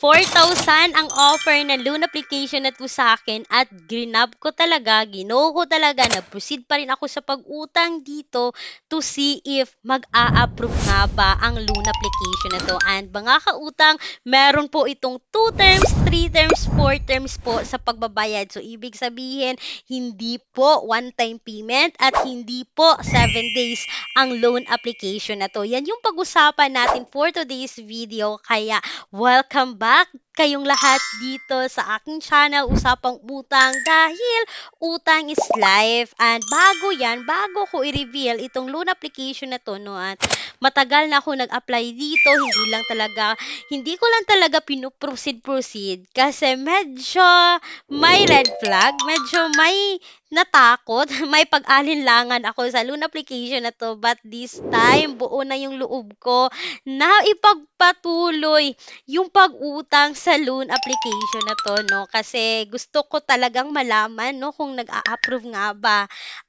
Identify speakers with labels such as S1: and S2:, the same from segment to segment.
S1: 4,000 ang offer ng loan application na to sa akin at grinab ko talaga, ginoo ko talaga, nag-proceed pa rin ako sa pag-utang dito to see if mag-a-approve nga ba ang loan application na to. And mga kautang, meron po itong 2 terms, 3 terms, 4 terms po sa pagbabayad. So, ibig sabihin, hindi po one-time payment at hindi po 7 days ang loan application na to. Yan yung pag-usapan natin for today's video. Kaya, welcome back galak kayong lahat dito sa aking channel, Usapang Utang, dahil utang is life. And bago yan, bago ko i-reveal itong loan application na to, no, at matagal na ako nag-apply dito, hindi lang talaga, hindi ko lang talaga pinuproceed-proceed kasi medyo may red flag, medyo may natakot, may pag-alinlangan ako sa loan application na to, but this time, buo na yung loob ko na ipagpatuloy yung pag-utang sa loan application na to, no? Kasi gusto ko talagang malaman, no, kung nag-a-approve nga ba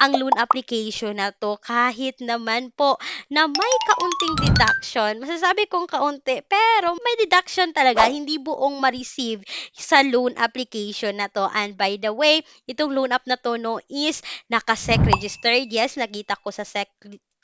S1: ang loan application na to kahit naman po na may kaunting deduction. Masasabi kong kaunti, pero may deduction talaga, hindi buong ma-receive sa loan application na to. And by the way, itong loan app na to, no, is naka-SEC registered. Yes, nakita ko sa SEC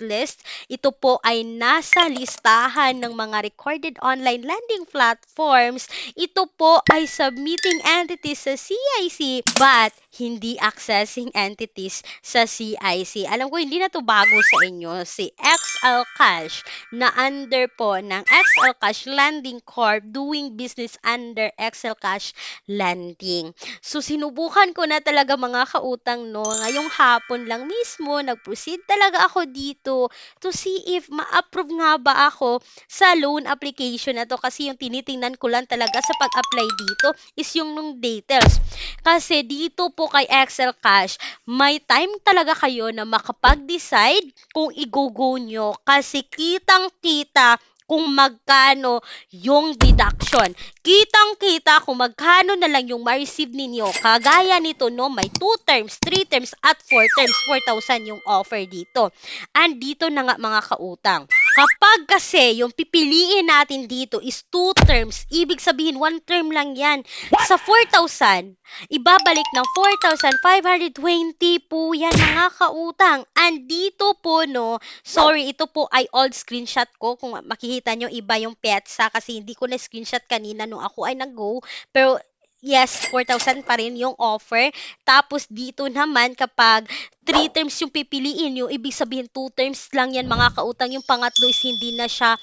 S1: list. Ito po ay nasa listahan ng mga recorded online lending platforms. Ito po ay submitting entities sa CIC but hindi accessing entities sa CIC. Alam ko, hindi na to bago sa inyo. Si XL Cash na under po ng XL Cash Lending Corp doing business under XL Cash Lending. So, sinubukan ko na talaga mga kautang, no? Ngayong hapon lang mismo, nag-proceed talaga ako dito to see if ma-approve nga ba ako sa loan application na to kasi yung tinitingnan ko lang talaga sa pag-apply dito is yung nung details. Kasi dito po kay Excel Cash, may time talaga kayo na makapag-decide kung i-go-go nyo kasi kitang-kita kung magkano yung deduction. Kitang-kita kung magkano na lang yung ma-receive ninyo. Kagaya nito, no, may 2 terms, 3 terms, at 4 terms. 4,000 yung offer dito. And dito na nga mga kautang. Kapag kasi yung pipiliin natin dito is 2 terms, ibig sabihin 1 term lang yan. Sa 4,000, ibabalik ng 4,520 po yan mga kautang. And dito po no, sorry, ito po ay old screenshot ko. Kung makikita nyo, iba yung petsa kasi hindi ko na screenshot kanina nung ako ay nag-go. Pero yes, 4,000 pa rin yung offer. Tapos dito naman kapag 3 terms yung pipiliin nyo, ibig sabihin 2 terms lang yan mga kautang. Yung pangatlo is hindi na siya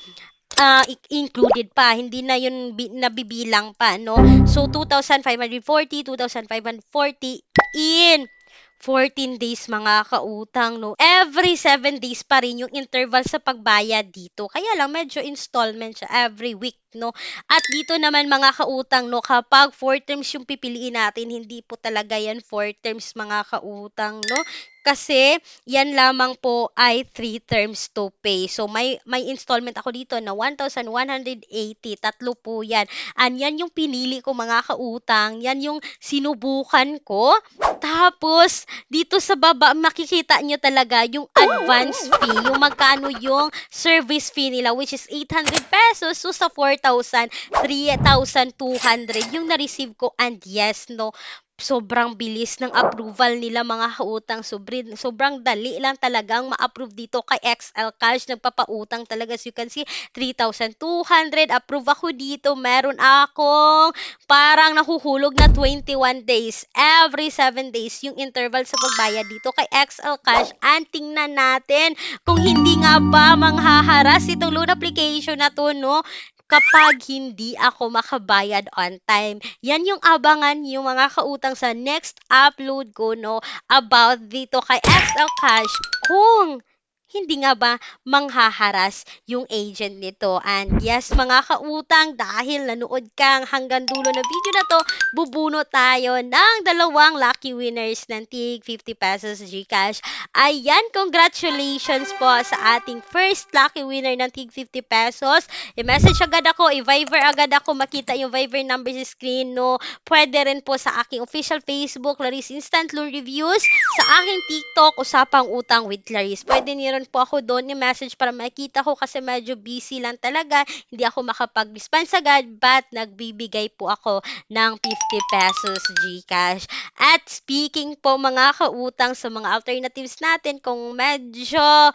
S1: uh, included pa. Hindi na yun bi- nabibilang pa, no? So, 2,540, 2,540 in 14 days mga kautang, no? Every 7 days pa rin yung interval sa pagbayad dito. Kaya lang, medyo installment siya every week, no? At dito naman mga kautang, no? Kapag 4 terms yung pipiliin natin, hindi po talaga yan 4 terms mga kautang, no? Kasi yan lamang po ay 3 terms to pay. So may may installment ako dito na 1,180. Tatlo po yan. And yan yung pinili ko mga kautang. Yan yung sinubukan ko. Tapos dito sa baba makikita nyo talaga yung advance fee. Yung magkano yung service fee nila which is 800 pesos. So sa 4,000, 3,200 yung na-receive ko. And yes, no, sobrang bilis ng approval nila mga kautang. Sobrang, sobrang dali lang talagang ma-approve dito kay XL Cash. Nagpapautang talaga. As you can see, 3,200. Approve ako dito. Meron akong parang nahuhulog na 21 days. Every 7 days yung interval sa pagbayad dito kay XL Cash. And tingnan natin kung hindi nga ba manghaharas itong loan application na to, no? Kapag hindi ako makabayad on time. Yan yung abangan yung mga kautang sa next upload ko no about dito kay XL Cash kung hindi nga ba manghaharas yung agent nito. And yes, mga kautang, dahil nanood kang hanggang dulo na video na to, bubuno tayo ng dalawang lucky winners ng TIG 50 pesos Gcash. Ayan, congratulations po sa ating first lucky winner ng TIG 50 pesos. I-message agad ako, i-Viber agad ako, makita yung Viber number sa screen, no? Pwede rin po sa aking official Facebook, Clarice Instant Loan Reviews, sa aking TikTok, Usapang Utang with Clarice. Pwede niyo rin nag-send po ako doon ni message para makita ko kasi medyo busy lang talaga. Hindi ako makapag-response agad but nagbibigay po ako ng 50 pesos GCash. At speaking po mga kautang sa mga alternatives natin kung medyo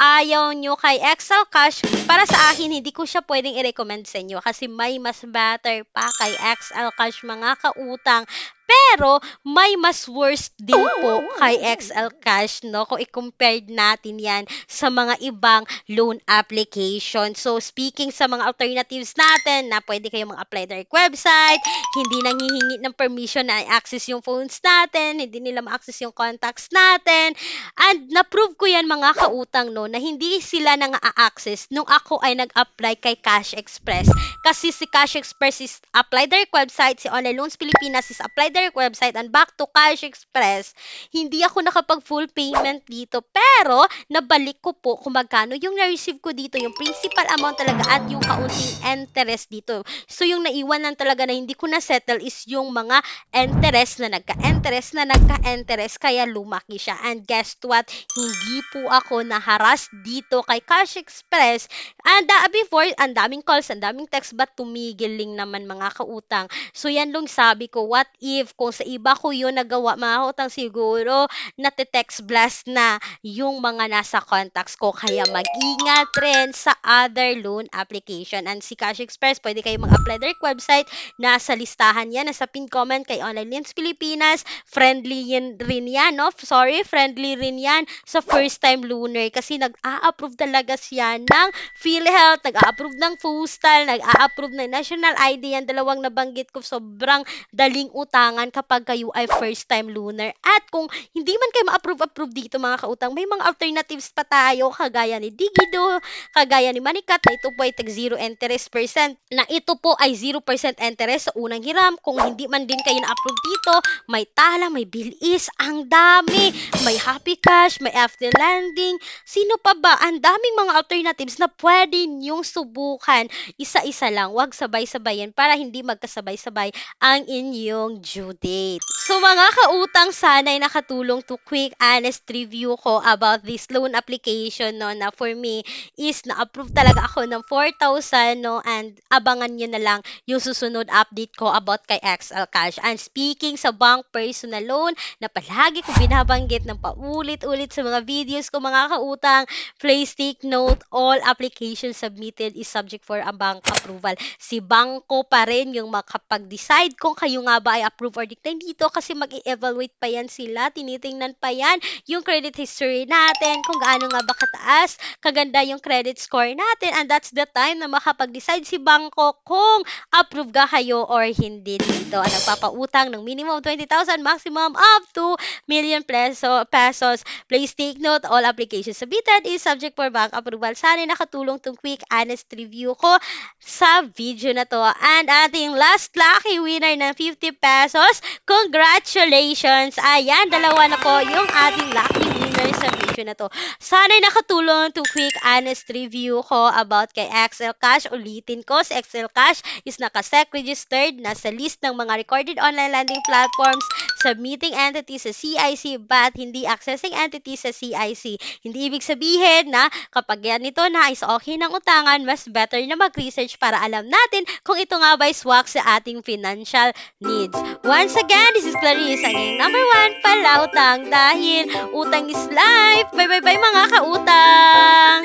S1: ayaw nyo kay Excel Cash, para sa akin, hindi ko siya pwedeng i-recommend sa inyo kasi may mas better pa kay Excel Cash mga kautang. Pero may mas worst din po kay XL Cash, no? Kung i-compare natin yan sa mga ibang loan application. So, speaking sa mga alternatives natin na pwede kayong mag-apply direct website, hindi nanghihingi ng permission na i-access yung phones natin, hindi nila ma-access yung contacts natin. And na-prove ko yan mga kautang, no, na hindi sila nang a-access nung ako ay nag-apply kay Cash Express. Kasi si Cash Express is apply direct website, si Online Loans Pilipinas is apply direct website, and back to Cash Express, hindi ako nakapag full payment dito. Pero, nabalik ko po kung magkano yung na-receive ko dito, yung principal amount talaga at yung kaunting interest dito. So, yung naiwanan talaga na hindi ko na-settle is yung mga interest na nagka-interest na nagka-interest, kaya lumaki siya. And guess what? Hindi po ako naharas dito kay Cash Express. And uh, before, ang daming calls, ang daming text, but tumigil lang naman mga kautang. So, yan lang sabi ko, what if kung sa iba ko yun nagawa, mga kautang siguro, nate-text blast na yung mga nasa contacts ko. Kaya mag-ingat sa other loan application. And si Cash Express, pwede kayo mag-apply direct website. Nasa listahan yan, nasa pin comment kay Online Loans Pilipinas. Friendly yan rin yan, no? Sorry, friendly rin yan sa first time loaner kasi nag-a-approve talaga siya ng PhilHealth, nag-a-approve ng postal, nag-a-approve ng national ID, yan dalawang nabanggit ko, sobrang daling utangan kapag kayo ay first time loaner. At kung hindi man kayo ma-approve-approve dito mga kautang, may mga alternatives pa tayo kagaya ni Digido, kagaya ni Manikat na ito po ay tag 0 interest percent, na ito po ay 0% interest sa unang hiram. Kung hindi man din kayo na-approve dito, may tala, may bilis, ang dami, may happy cash, may after landing, sino pa ba? Ang daming mga alternatives na pwede niyong subukan. Isa-isa lang, wag sabay-sabayin para hindi magkasabay-sabay ang inyong due date. So mga kautang, sana'y nakatulong to quick honest review ko about this loan application no na for me is na-approve talaga ako ng 4,000 no and abangan nyo na lang yung susunod update ko about kay XL Cash. And speaking sa bank personal loan na palagi ko binabanggit ng paulit-ulit sa mga videos ko mga kautang, please take note all applications submitted is subject for a bank approval. Si bangko pa rin yung makapag-decide kung kayo nga ba ay approve or decline dito kasi mag-evaluate pa yan sila, tinitingnan pa yan yung credit history natin, kung gaano nga ba kataas, kaganda yung credit score natin, and that's the time na makapag-decide si bangko kung approve ka kayo or hindi dito. Ang nagpapautang ng minimum 20,000, maximum up to million peso, pesos. Please take note, all applications submitted is subject for bank approval. Sana nakatulong tong quick, honest review ko sa video na to. And ating last lucky winner ng 50 pesos, congratulations! Ayan, dalawa na po yung ating lucky winner sa video na to. Sana nakatulong to quick, honest review ko about kay XL Cash. Ulitin ko, si XL Cash is nakasec registered na sa list ng mga recorded online lending platforms, submitting entity sa CIC but hindi accessing entity sa CIC. Hindi ibig sabihin na kapag yan ito na is okay ng utangan, mas better na mag-research para alam natin kung ito nga ba is swak sa ating financial needs. Once again, this is Clarice, ang number one palautang dahil utang is life. Bye bye bye mga kautang!